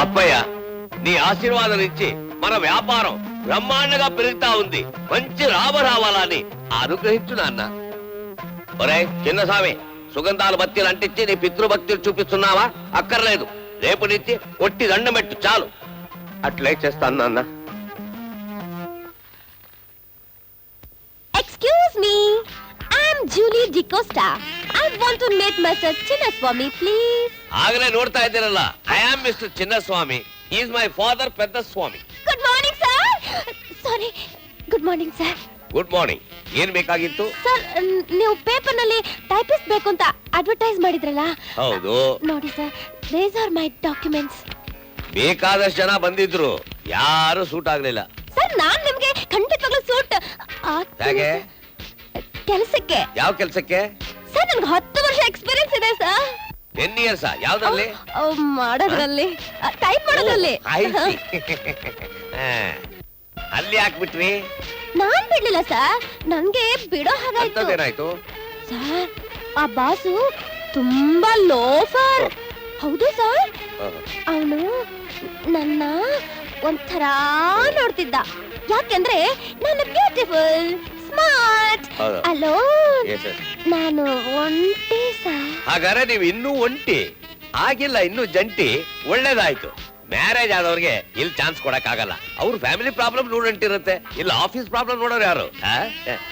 అబ్బయ్య నీ ఆశీర్వాదం ఇచ్చి మన వ్యాపారం బ్రహ్మాండగా పెరుగుతా ఉంది. మంచి లాభ రావాలని అనుగ్రహించు నాన్న. ఒరే చిన్నస్వామి సుగంధాల బత్తీలు అంటించి నీ పితృభక్తులు చూపిస్తున్నావా? అక్కర్లేదు. రేపు నుంచి ఒట్టి దండం పెట్టు చాలు. అట్లే చేస్తాను నాన్న. Excuse me I'm Julie D'Costa I want to meet mister Chinnaswamy please ಆಗಲೇ ನೋಡ್ತಾ ಇದ್ದೀರಲ್ಲ I am mister Chinnaswamy is my father Pedda Swamy good morning sir sorry good morning sir good morning ಏನ್ ಬೇಕಾಗಿತ್ತು? ಸರ್ ನೀವು ಪೇಪರ್ನಲ್ಲಿ typist ಬೇಕು ಅಂತ advertise ಮಾಡಿದ್ರಲ್ಲ? ಹೌದು. ನೋಡಿ sir these are my documents ಬೇಕಾದಷ್ಟು ಜನ ಬಂದಿದ್ರು. ಯಾರು ಸೂಟ್ ಆಗಲಿಲ್ಲ. ಸರ್ ನಾನು ನಿಮಗೆ ಖಂಡಿತವಾಗ್ಲೂ ಸೂಟ್ ಹೇಗೆ? ಕೆಲಸಕ್ಕೆ. ಯಾವ ಕೆಲ್ಸಕ್ಕೆ? ಸರ್ ನನ್ಗೆ ಹತ್ತು ವರ್ಷ ಎಕ್ಸ್ಪೀರಿಯನ್ಸ್ ಇದೆ ಸರ್ ಟೆನ್ ಇಯರ್ಸ್ ಯಾವ್ದ್ರಲ್ಲಿ? ಮಾಡೋದ್ರಲ್ಲಿ. ಟೈಪ್ ಮಾಡೋದ್ರಲ್ಲಿ. I see. ಆ, ಅಲ್ಲಿ ಹಾಕ್ಬಿಟ್ರಿ ನಾನ್ ಬಿಡ್ಲಿಲ್ಲ ಸರ್ ನನ್ಗೆ ಬಿಡೋ ಹಾಗಾಯ್ತು ಅಂತದೇನಾಯ್ತು ಸರ್ ಆ ಬಾಸು ತುಂಬಾ ಲೋಫರ್. ಹೌದು ಸರ್ ಅವನು ನನ್ನ ಒಂಥರ ನೋಡ್ತಿದ್ದ. ಯಾಕೆಂದ್ರೆ ನಾನು ಬ್ಯೂಟಿಫುಲ್ ಹೌದು. Yes, sir. ನಾನು ಒಂಟಿ ಸರ್. ಹಾಗಾದ್ರೆ ನೀವು ಇನ್ನೂ ಒಂಟಿ? ಆಗಿಲ್ಲ ಇನ್ನೂ ಜಂಟಿ? ಒಳ್ಳೇದಾಯ್ತು. ಮ್ಯಾರೇಜ್ ಆದವ್ರಿಗೆ ಇಲ್ಲಿ ಚಾನ್ಸ್ ಕೊಡಕ್ ಆಗಲ್ಲ ಅವ್ರ ಫ್ಯಾಮಿಲಿ ಪ್ರಾಬ್ಲಮ್ ನೋಡಂಟಿರುತ್ತೆ ಇಲ್ಲ ಆಫೀಸ್ ಪ್ರಾಬ್ಲಮ್ ನೋಡೋರು ಯಾರು?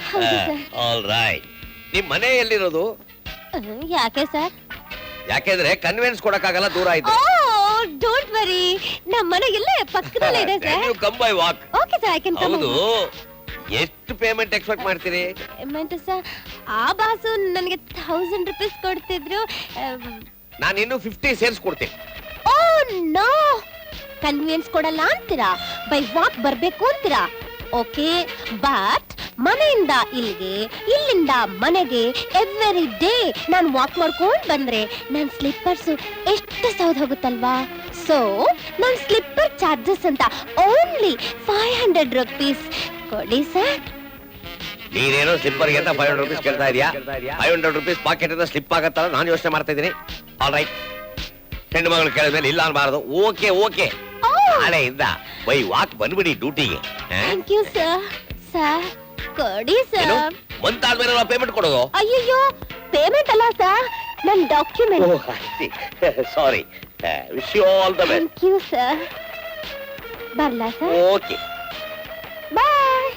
ಹೌದು, sir. ಆಲ್ ರೈಟ್ ನಿಮ್ ಮನೆ ಎಲ್ಲಿರೋದು ಅಹ್, ಯಾಕೆ ಸರ್? ಯಾಕೆಂದ್ರೆ ಕನ್ವಿನ್ಸ್ ಕೊಡಕ್ಕಾಗಲ್ಲ ದೂರ ಓ ಆಯ್ತು ಡೋಂಟ್ ವರಿ ನಮ್ಮ ಮನೆ ಇಲ್ಲೇ ಪಕ್ಕದಲ್ಲೇ ಇದೆ sir. Come by walk okay sir I can come ಹೌದು. ಎಷ್ಟು ಪೇಮೆಂಟ್ ಎಕ್ಸ್ಪೆಕ್ಟ್ ಮಾಡ್ತೀರಿ? ಪೇಮೆಂಟ್ ಸರ್ ಆ ಬಾಸು ನನಗೆ ಥೌಸಂಡ್ ರುಪೀಸ್ ಕೊಡ್ತಿದ್ರು ನಾನು ಇನ್ನು ಫಿಫ್ಟಿ ಸೇರ್ಸ್ ಕೊಡ್ತೀನಿ. Oh no! ಕನ್ವಿಯೆನ್ಸ್ ಕೊಡಲ್ಲ ಅಂತೀರಾ? ಬೈ ವಾಕ್ ಬರಬೇಕು ಅಂತೀರಾ? ಓಕೆ ಬಟ್ ಮನೆಯಿಂದ ಇಲ್ಲಿಗೆ ಇಲ್ಲಿಂದ ಮನೆಗೆ ಎವ್ರಿ ಡೇ ನಾನು ವಾಕ್ ಮಾಡ್ಕೊಂಡು ಬಂದ್ರೆ ನನ್ನ ಸ್ಲಿಪ್ಪರ್ಸು ಎಷ್ಟು ಸೌದ್ ಹೋಗುತ್ತಲ್ವಾ? ಸೊ ನನ್ನ ಸ್ಲಿಪ್ಪರ್ ಚಾರ್ಜಸ್ ಅಂತ ಓನ್ಲಿ ಫೈವ್ ಹಂಡ್ರೆಡ್ ರುಪೀಸ್ ಕೊಡಿ ಸರ್. ನೀನೇನೋ ಸ್ಲಿಪ್ಪರ್ಗೆ ಅಂತ ಫೈವ್ ಹಂಡ್ರೆಡ್ ರುಪೀಸ್ ಕೇಳ್ತಾ ಇದೀಯಾ? ಫೈವ್ ಹಂಡ್ರೆಡ್ ರುಪೀಸ್ ಪಾಕೆಟ್ ಇಂದ ಸ್ಲಿಪ್ ಆಗತ್ತಲ್ಲ ನಾನು ಯೋಚನೆ ಮಾಡ್ತಾ ಇದ್ದೀನಿ. ಆಲ್ ರೈಟ್ ಹೆಣ್ಣು ಮಗಳು ಕೇಳಿದ್ಮೇಲೆ ಇಲ್ಲ ಅನ್ಬಾರದು. ಓಕೆ ಓಕೆ ನಾಳೆ ಇಂದ ಬೈ ವಾಕ್ ಬಂದ್ಬಿಡಿ ಡ್ಯೂಟಿಗೆ ಥ್ಯಾಂಕ್ ಯು ಸರ್ ಸರ್ ಕೊಡಿ ಏನು? ಸರ್ ಮಂತ್ ಆದ್ಮೇಲೆ ನಾವು ಪೇಮೆಂಟ್ ಕೊಡೋದು? ಅಯ್ಯಯ್ಯೋ ಪೇಮೆಂಟ್ ಅಲ್ಲ ಸರ್ ನನ್ನ document sorry wish you all the best thank you sir ಬರ್ಲಾ sir okay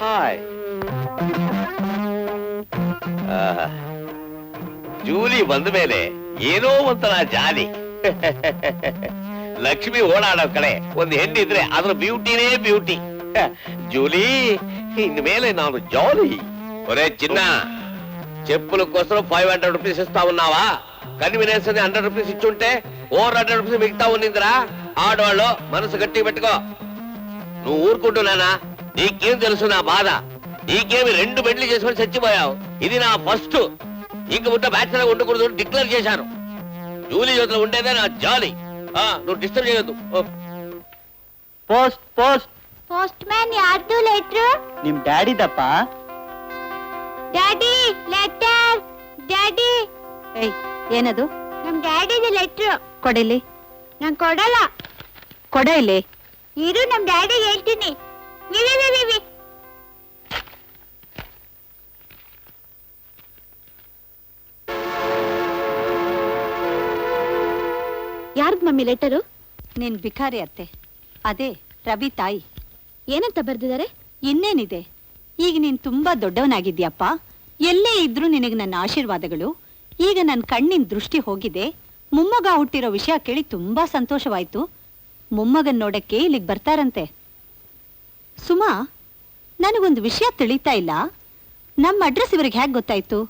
bye hi Julie ಬಂದ ಮೇಲೆ ಏನೋ ಒಂಥರ ಜಾಲಿ ಲಕ್ಷ್ಮಿ ಓಡಾಡೋ ಕಡೆ ಒಂದು ಹೆಣ್ಣಿದ್ರೆ ಅದ್ರ ಬ್ಯೂಟಿನೇ ಬ್ಯೂಟಿ ಜೂಲಿ ಇನ್ ಮೇಲೆ ನಾನು ಜಾಲಿ ఒరే చిన్న చెప్పుల కోసం ఫైవ్ హండ్రెడ్ రూపీస్ ఇస్తా ఉన్నావా కన్వీనియన్స్ అని హండ్రెడ్ రూపీస్ ఇచ్చుంటే ఫోర్ హండ్రెడ్ రూపీస్ మిగతా ఉన్నిందిరా ఆడవాళ్ళు మనసు గట్టి పెట్టుకో నువ్వు ఊరుకుంటున్నానా నీకేం తెలుసు నా బాధ నీకేమి రెండు బెడ్లు చేసుకొని చచ్చిపోయావు ఇది నా ఫస్ట్ ఇంక ముందు బ్యాచులర్ ఉండకూడదు డిక్లేర్ చేశాను జూలీ జ్యోతిలో ఉండేదే నా జాలి ఆ, నువ్వు డిస్టర్బ్ చేయొద్దు ఓ. ಪೋಸ್ಟ್ ಪೋಸ್ಟ್ ಪೋಸ್ಟ್ ಮ್ಯಾನ್ ಯಾರ್ದು ಲೆಟ್ರು ನಿಮ್ ಡ್ಯಾಡಿದಪ್ಪ ಡ್ಯಾಡಿ ಲೆಟರ್ ಡ್ಯಾಡಿ ಏಯ್ ಏನದು ನಮ್ ಡ್ಯಾಡಿದು ಲೆಟ್ರು ಕೊಡಿಲಿ ನಾನ್ ಕೊಡಲ್ಲ ಕೊಡ ಇಲ್ಲಿ ಇರು ನಮ್ ಡ್ಯಾಡಿ ಹೇಳ್ತೀನಿ ಇರಿ, ಇರಿ, ಇರಿ. ಯಾರ್ದ್ ಮಮ್ಮಿ ಲೆಟರು? ನೀನ್ ಬಿಕಾರಿ ಅತ್ತೆ. ಅದೇ ರವಿ ತಾಯಿ. ಏನಂತ ಬರ್ದಿದ್ದಾರೆ? ಇನ್ನೇನಿದೆ? ಈಗ ನೀನ್ ತುಂಬಾ ದೊಡ್ಡವನಾಗಿದ್ಯಪ್ಪ ಎಲ್ಲೇ ಇದ್ರೂ ನಿನಗೆ ನನ್ನ ಆಶೀರ್ವಾದಗಳು. ಈಗ ನನ್ನ ಕಣ್ಣಿನ ದೃಷ್ಟಿ ಹೋಗಿದೆ. ಮೊಮ್ಮಗ ಹುಟ್ಟಿರೋ ವಿಷಯ ಕೇಳಿ ತುಂಬಾ ಸಂತೋಷವಾಯ್ತು. ಮೊಮ್ಮಗನ್ ನೋಡಕ್ಕೆ ಇಲ್ಲಿಗೆ ಬರ್ತಾರಂತೆ. ಸುಮಾ ನನಗೊಂದು ವಿಷಯ ತಿಳಿತಾ ಇಲ್ಲ. ನಮ್ಮ ಅಡ್ರೆಸ್ ಇವರಿಗೆ ಹೇಗೆ ಗೊತ್ತಾಯ್ತು?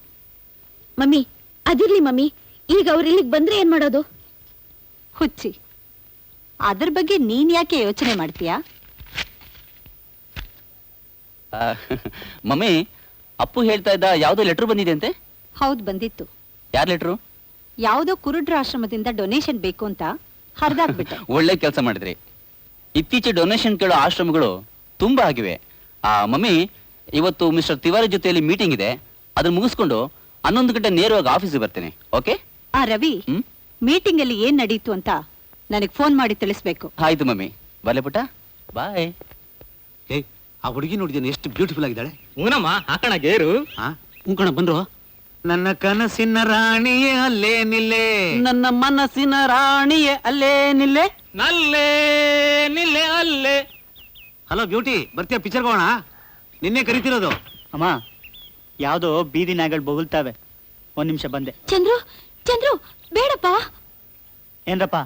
ಮಮ್ಮಿ ಅದಿರ್ಲಿ ಮಮ್ಮಿ. ಈಗ ಅವ್ರು ಇಲ್ಲಿಗೆ ಬಂದ್ರೆ ಏನ್ ಮಾಡೋದು? ಹುಚ್ಚಿ ಅದ್ರ ಬಗ್ಗೆ ನೀನ್ ಯಾಕೆ ಯೋಚನೆ ಮಾಡ್ತೀಯಾ? ಮಮ್ಮಿ ಅಪ್ಪು ಹೇಳ್ತಾ ಇದ್ದ ಯಾವ್ದೋ ಲೆಟರ್ ಬಂದಿದೆ ಅಂತೆ? ಹೌದು ಬಂದಿತ್ತು. ಯಾರ್ ಲೆಟ್ರು ಯಾವುದೋ ಕುರುಡ್ರ ಆಶ್ರಮದಿಂದ ಡೊನೇಷನ್ ಬೇಕು ಅಂತ ಹರಿದಾಕ್ಬಿಟ್ಟೆ. ಒಳ್ಳೆ ಕೆಲಸ ಮಾಡಿದ್ರಿ. ಇತ್ತೀಚೆ ಡೊನೇಷನ್ ಕೇಳೋ ಆಶ್ರಮಗಳು ತುಂಬಾ ಆಗಿವೆ. ಆ ಮಮ್ಮಿ ಇವತ್ತು ಮಿಸ್ಟರ್ ತಿವಾರಿ ಜೊತೆಯಲ್ಲಿ ಮೀಟಿಂಗ್ ಇದೆ. ಅದನ್ನ ಮುಗಿಸ್ಕೊಂಡು ಹನ್ನೊಂದು ಗಂಟೆ ನೇರವಾಗಿ ಆಫೀಸಿಗೆ ಬರ್ತೇನೆ. ಓಕೆ ಆ ರವಿ ಹ್ಮ್? ಮೀಟಿಂಗ್ ಅಲ್ಲಿ ಏನ್ ನಡೀತು ಅಂತ ನನಗೆ ಫೋನ್ ಮಾಡಿ ತಿಳಿಸ್ಬೇಕು. ಆಯ್ತು ಮಮ್ಮಿ. ಬರ್ಲೆ ಪುಟ್ಟ. ಬಾಯ್ ಏ ಆ ಹುಡುಗಿ ನೋಡಿದ್ದೇನೆ ಎಷ್ಟು ಬ್ಯೂಟಿಫುಲ್ ಆಗಿದ್ದಾಳೆ. ಊನಮ್ಮ ಹಾಕಣ ಗೇರು. ಹಾ ಉಂಕಣ ಬಂದ್ರು. ನನ್ನ ಕನಸಿನ ರಾಣಿಯೇ ಅಲ್ಲೇ ನಿಲ್ಲೇ. ನನ್ನ ಮನಸ್ಸಿನ ರಾಣಿಯೇ ಅಲ್ಲೇ ನಿಲ್ಲೆ. ನಲ್ಲೇ ನಿಲ್ಲೆ ಅಲ್ಲೇ. ಹಲೋ ಬ್ಯೂಟಿ ಬರ್ತೀಯ ಪಿಕ್ಚರ್ ಹೋಗೋಣ ನಿನ್ನೆ ಕರಿತಿರೋದು. ಅಮ್ಮ ಯಾವುದೋ ಬೀದಿ ನಾಯಿಗಳು ಬೊಗಳ್ತಾವೆ. ಒಂದ್ ನಿಮಿಷ ಬಂದೆ. ಚಂದ್ರು ಚಂದ್ರು ಬೇಡಪ್ಪ. ಏನ್ರಪ್ಪ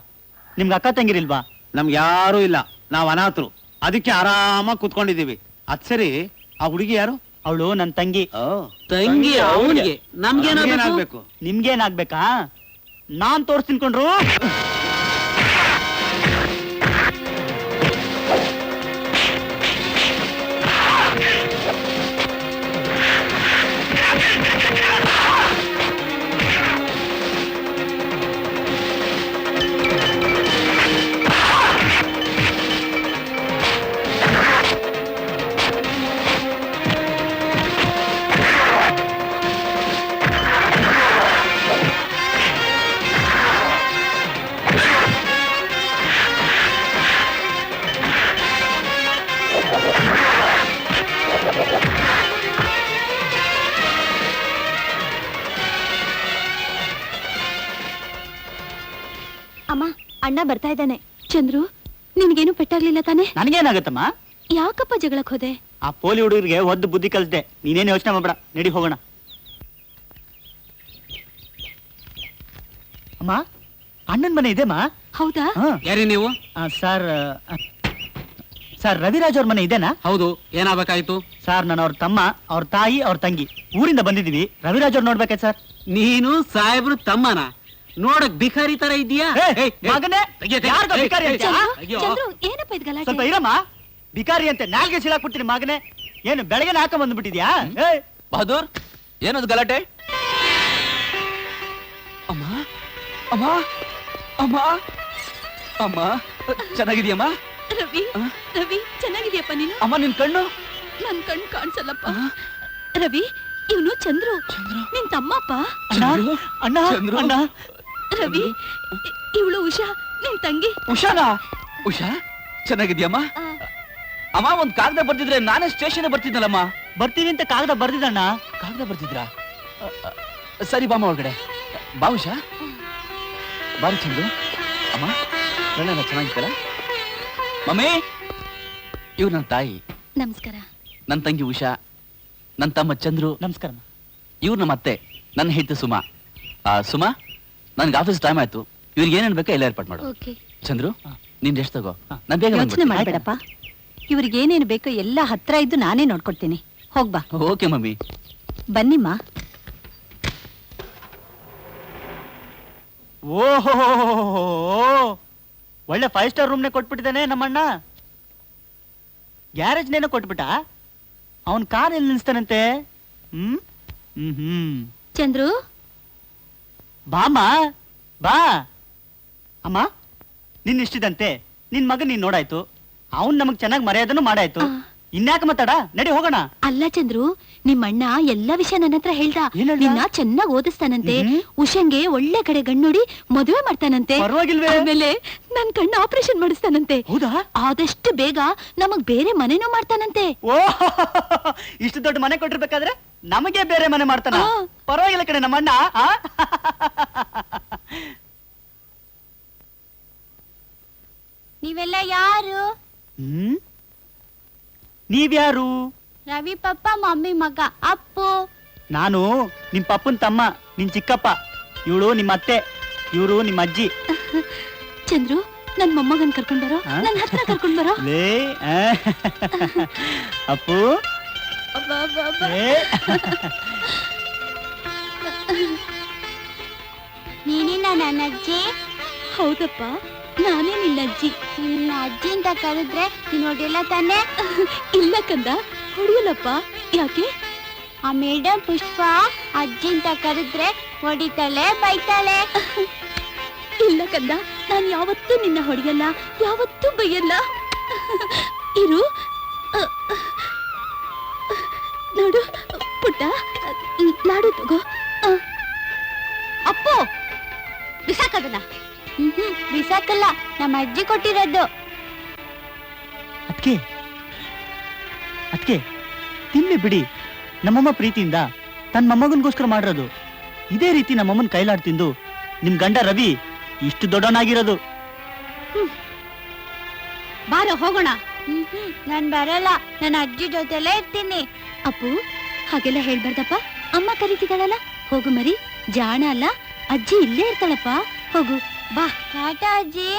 ನಿಮ್ಗೆ ಅಕ್ಕ ತಂಗಿರಿಲ್ವಾ? ನಮ್ಗೆ ಯಾರೂ ಇಲ್ಲ. ನಾವು ಅನಾಥರು. ಅದಕ್ಕೆ ಆರಾಮಾಗಿ ಕೂತ್ಕೊಂಡಿದ್ದೀವಿ. ಅದ್ ಸರಿ ಆ ಹುಡುಗಿ ಯಾರು? ಅವಳು ನನ್ ತಂಗಿ. ತಂಗಿ ಅವನಿಗೆ. ನಮ್ಗೇನಾಗ್ಬೇಕು ನಿಮ್ಗೇನಾಗ್ಬೇಕಾ ನಾನ್ ತೋರ್ಸ್ ತಿನ್ಕೊಂಡ್ರು ಅಣ್ಣ ಬರ್ತಾ ಇದ್ದಾನೆ. ಚಂದ್ರು ನಿನ್ಗೇನು ಪೆಟ್ಟಾಗ್ಲಿಲ್ಲ ತಾನೆ? ನನಗೇನಾಗತ್ತಮ್ಮ? ಯಾಕಪ್ಪ ಜಗಳಕ್ ಹೋದೆ? ಆ ಪೋಲಿ ಹುಡುಗರಿಗೆ ಒದ್ದು ಬುದ್ಧಿ ಕಲ್ತೆ. ನೀನೇನು ಯೋಚನೆ ಮಾಡ್ಬೇಡ ನಡಿ ಹೋಗೋಣ. ಅಮ್ಮ ಅಣ್ಣನ್ ಮನೆ ಇದೆಮ್ಮ ಹೌದಾ? ಯಾರಿ ನೀವು? ಸರ್ ಸರ್ ರವಿರಾಜ್ ಅವ್ರ ಮನೆ ಇದೆನಾ? ಹೌದು ಏನಾಗಬೇಕಾಯ್ತು? ಸರ್ ನಾನು ಅವ್ರ ತಮ್ಮ ಅವ್ರ ತಾಯಿ ಅವ್ರ ತಂಗಿ. ಊರಿಂದ ಬಂದಿದೀವಿ ರವಿರಾಜ್ ಅವ್ರು ನೋಡ್ಬೇಕಾಯ್ತು ಸರ್? ನೀನು ಸಾಹೇಬ್ರು ತಮ್ಮನ? ನೋಡಕ್ ಭಿಕಾರಿ ತರ ಇದೆಯಾ ಏ, ಮಗನೇ, ಯಾರ್ಗೋ ಭಿಕಾರಿ ಚಂದ್ರು ಏನಪ್ಪ ಇದ್ ಗಲಾಟೆ ಸ್ವಲ್ಪ ಇರಮ್ಮ. ಬಿಕಾರಿ ಅಂತ ನಾಲ್ಗೆ ಸಿಳಾಕ್ಬಿಡ್ತೀನಿ ಮಗನೇ. ಏನು ಬೆಳಗ್ಗೆ ಹಾಕ ಬಂದ್ಬಿಟ್ಟಿದ್ಯಾ? ಏಯ್. ಬಹದ್ದೂರ್ ಏನದು ಗಲಾಟೆ? ಅಮ್ಮ ಅಮ್ಮ ಅಮ್ಮ ಅಮ್ಮ ಚೆನ್ನಾಗಿದ್ಯಮ್ಮ? ರವಿ ರವಿ ಚೆನ್ನಾಗಿದ್ಯಪ್ಪ ನೀನು? ಅಮ್ಮ ನಿನ್ ಕಣ್ಣು? ನನ್ ಕಣ್ ಕಾಣಿಸಲ್ಲಪ್ಪ. ರವಿ ಇವನು ಚಂದ್ರು. ನಿನ್ ತಮ್ಮಪ್ಪ? ಅಣ್ಣ ಅಣ್ಣ ಚಂದ್ರು. ಅಣ್ಣ. ರವಿ ಇವಳು ಉಷಾ ನಿಮ್ ತಂಗಿ. ಉಷಾನಾ? ಉಷಾ ಚೆನ್ನಾಗಿದ್ಯಮ್ಮ? ಆ, ಅಮ್ಮ ಒಂದ್ ಕಾಗದ ಬರ್ತಿದ್ರೆ ನಾನೇ ಸ್ಟೇಷನ್ ಬರ್ತಿದ್ನಲ್ಲಮ್ಮ? ಬರ್ತೀನಿ ಅಂತ ಕಾಗದ ಬರ್ದಿದ್ದಣ್ಣ. ಕಾಗದ ಬರ್ತಿದ್ರಾ ಅ, ಅ, ಸರಿ ಬಾಮ್ಮ ಒಳಗಡೆ. ಬಾ ಉಷಾ. ಬಾರಿ ಚಂದು ಅಮ್ಮ ಚೆನ್ನಾಗಿ ಚೆನ್ನಾಗಿತ್ತಲ್ಲ ಮಮ್ಮಿ ಇವ್ರು ನನ್ನ ತಾಯಿ. ನಮಸ್ಕಾರ. ನನ್ನ ತಂಗಿ ಉಷಾ ನನ್ನ ತಮ್ಮ ಚಂದ್ರು. ನಮಸ್ಕಾರ ಇವ್ರು ನಮ್ಮ ಅತ್ತೆ ನನ್ನ ಹೆಂಡತಿ ಸುಮಾ. ಆ, ಸುಮಾ? ನನ್ಗೆ ಆಫೀಸ್ ಟೈಮ್ ಆಯ್ತು. ಇವ್ರಿಗೆ ಏನೇನು ಬೇಕೋ ಎಲ್ಲ ಏರ್ಪಾಟ್ ಮಾಡು. ಓಕೆ. ಚಂದ್ರು. ನಿನ್ ಎಷ್ಟು ತಗೋ. ನಾನು ಬೇಗ ಯೋಚನೆ ಮಾಡಬೇಡಪ್ಪ. ಇವ್ರಿಗೆ ಏನೇನು ಬೇಕೋ ಎಲ್ಲ ಹತ್ರ ಇದ್ದು ನಾನೇ ನೋಡ್ಕೊಡ್ತೀನಿ. ಹೋಗ್ಬಾ ಓಕೆ ಮಮ್ಮಿ. ಬನ್ನಿಮ್ಮ ಓಹೋ ಒಳ್ಳೆ ಫೈವ್ ಸ್ಟಾರ್ ರೂಮ್ನೇ ಕೊಟ್ಬಿಟ್ಟಿದ್ದಾನೆ ನಮ್ಮಣ್ಣ. ಗ್ಯಾರೇಜ್ನೇನೋ ಕೊಟ್ಬಿಟ್ಟ? ಅವನ್ ಕಾರ್ ಎಲ್ಲಿ ನಿಲ್ಸ್ತಾನಂತೆ? ಹ್ಮ್? ಹ್ಮ್ ಹ್ಮ್. ಚಂದ್ರು ಬಾಮ್ಮ ಬಾ. ಅಮ್ಮ ನಿನ್ ಇಷ್ಟಿದಂತೆ ನಿನ್ ಮಗ ನೀನ್ ನೋಡಾಯ್ತು. ಅವನ್ ನಮಗ್ ಚೆನ್ನಾಗಿ ಮರ್ಯಾದನು ಮಾಡಾಯ್ತು. ಇನ್ಯಾಕ ಮಾತಾಡ? ನಡಿ ಹೋಗೋಣ. ಅಲ್ಲ ಚಂದ್ರು ನಿಮ್ಮಣ್ಣ ಎಲ್ಲ ವಿಷಯ ನನ್ನ ಹತ್ರ ಹೇಳ್ದ. ನಿನ್ನ ಚೆನ್ನಾಗ್ ಓದಿಸ್ತಾನಂತೆ. ಉಷಂಗೆ ಒಳ್ಳೆ ಕಡೆ ಗಣ್ಣುಡಿ ಮದುವೆ ಮಾಡ್ತಾನಂತೆ. ಪರವಾಗಿಲ್ವೇ? ಆಮೇಲೆ ನನ್ ಕಣ್ಣು ಆಪರೇಷನ್ ಮಾಡಿಸ್ತಾನಂತೆ. ಹೌದಾ? ಆದಷ್ಟು ಬೇಗ ನಮಗ್ ಬೇರೆ ಮನೆನೂ ಮಾಡ್ತಾನಂತೆ. ಓ ಇಷ್ಟು ದೊಡ್ಡ ಮನೆ ಕೊಟ್ಟಿರ್ಬೇಕಾದ್ರೆ ನಮಗೆ ಬೇರೆ ಮನೆ ಮಾಡ್ತಾನ. ಪರವಾಗಿಲ್ಲ ಕಡೆ ನಮ್ಮಣ್ಣ ಆ? ನೀವೆಲ್ಲ ಯಾರು? ಹ್ಮ್? ನೀವ್ಯಾರು? ರವಿ ಪಪ್ಪ ಮಮ್ಮಿ ಮಗ. ಅಪ್ಪು? ನಾನು ನಿಮ್ ಪಪ್ಪನ್ ತಮ್ಮ ನಿನ್ ಚಿಕ್ಕಪ್ಪ. ಇವಳು ನಿಮ್ಮ ಅತ್ತೆ ಇವರು ನಿಮ್ಮ ಅಜ್ಜಿ. ಚಂದ್ರು ನನ್ ಮೊಮ್ಮಗನ್ ಕರ್ಕೊಂಡ್ ಬರೋ? ಆ? ನನ್ ಹತ್ರ ಕರ್ಕೊಂಡ್ ಬರೋ? ಲೇ ಆ? ಅಪ್ಪು? ಲೇ. ನೀನಿನ ನನ್ನ ಅಜ್ಜಿ ಹೌದಪ್ಪ ನಾನೇ ನಿನ್ನ ಅಜ್ಜಿ. ನಿನ್ನ ಅಜ್ಜಿ ಅಂತ ಕರೆದ್ರೆ ನೋಡಿಲ್ಲ ತಾನೆ? ಇಲ್ಲ ಕಂದ ಹೊಡಿಯಲ್ಲಪ್ಪ ಯಾಕೆ? ಆ ಮೇಡಮ್ ಪುಷ್ಪ ಅಜ್ಜಿ ಅಂತ ಕರೆದ್ರೆ ಹೊಡಿತಾಳೆ ಬೈತಾಳೆ. ಇಲ್ಲ ಕಂದ ನಾನು ಯಾವತ್ತೂ ನಿನ್ನ ಹೊಡೆಯಲ್ಲ ಯಾವತ್ತೂ ಬೈಯಲ್ಲ. ಇರು. ನೋಡು ಪುಟ್ಟ ನಾಡು ತಗೋ. ಅಪ್ಪು ಹ್ಮ್ ಬಿಸಾಕದನ್ನ ಬಿಸಾಕಲ್ಲ ನಮ್ಮ ಅಜ್ಜಿ ಕೊಟ್ಟಿರೋದು. ಅದಕ್ಕೆ ಅದಕ್ಕೆ ತಿನ್ನಿ ಬಿಡಿ. ನಮ್ಮಮ್ಮ ಪ್ರೀತಿಯಿಂದ ತನ್ನ ಮೊಮ್ಮಗನ್ಗೋಸ್ಕರ ಮಾಡಿರೋದು. ಇದೇ ರೀತಿ ನಮ್ಮಮ್ಮನ ಕೈಲಾಡ್ ತಿಂದು ನಿಮ್ ಗಂಡ ರವಿ ಇಷ್ಟು ದೊಡ್ಡವನಾಗಿರೋದು. ಬಾರ ಹೋಗೋಣ. ನಾನ್ ಬರಲ್ಲ ನನ್ನ ಅಜ್ಜಿ ಜೊತೆಲೇ ಇರ್ತೀನಿ. ಅಪ್ಪು ಹಾಗೆಲ್ಲ ಹೇಳ್ಬಾರ್ದಪ್ಪ. ಅಮ್ಮ ಕರೀತಿದ್ದಾಳಲ್ಲ ಹೋಗು ಮರಿ ಜಾಣ ಅಲ್ಲ ಅಜ್ಜಿ ಇಲ್ಲೇ ಇರ್ತಾಳಪ್ಪ. ಹೋಗು ಬಾ ಟಾಟಾ ಅಜ್ಜಿ